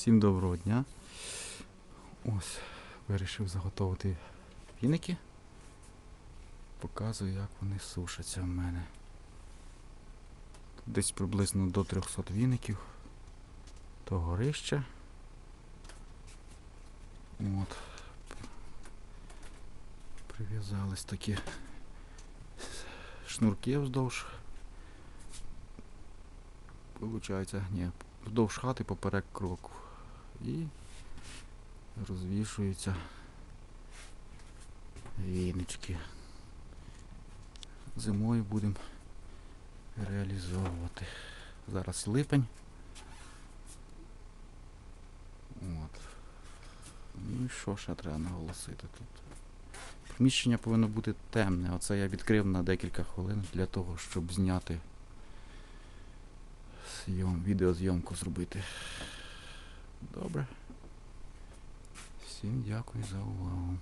Всім доброго дня. Ось, вирішив заготовити віники. Показую, як вони сушаться в мене. Десь приблизно до 300 віників. То горище. От. Прив'язались такі шнурки вздовж. Получається, ні, вздовж хати поперек кроку. І розвішуються віночки. Зимою будемо реалізовувати. Зараз липень. От. Ну і що ще треба наголосити тут? Приміщення повинно бути темне. Оце я відкрив на декілька хвилин для того, щоб зняти зйом, відеозйомку зробити. Добре. Всім дякую за увагу.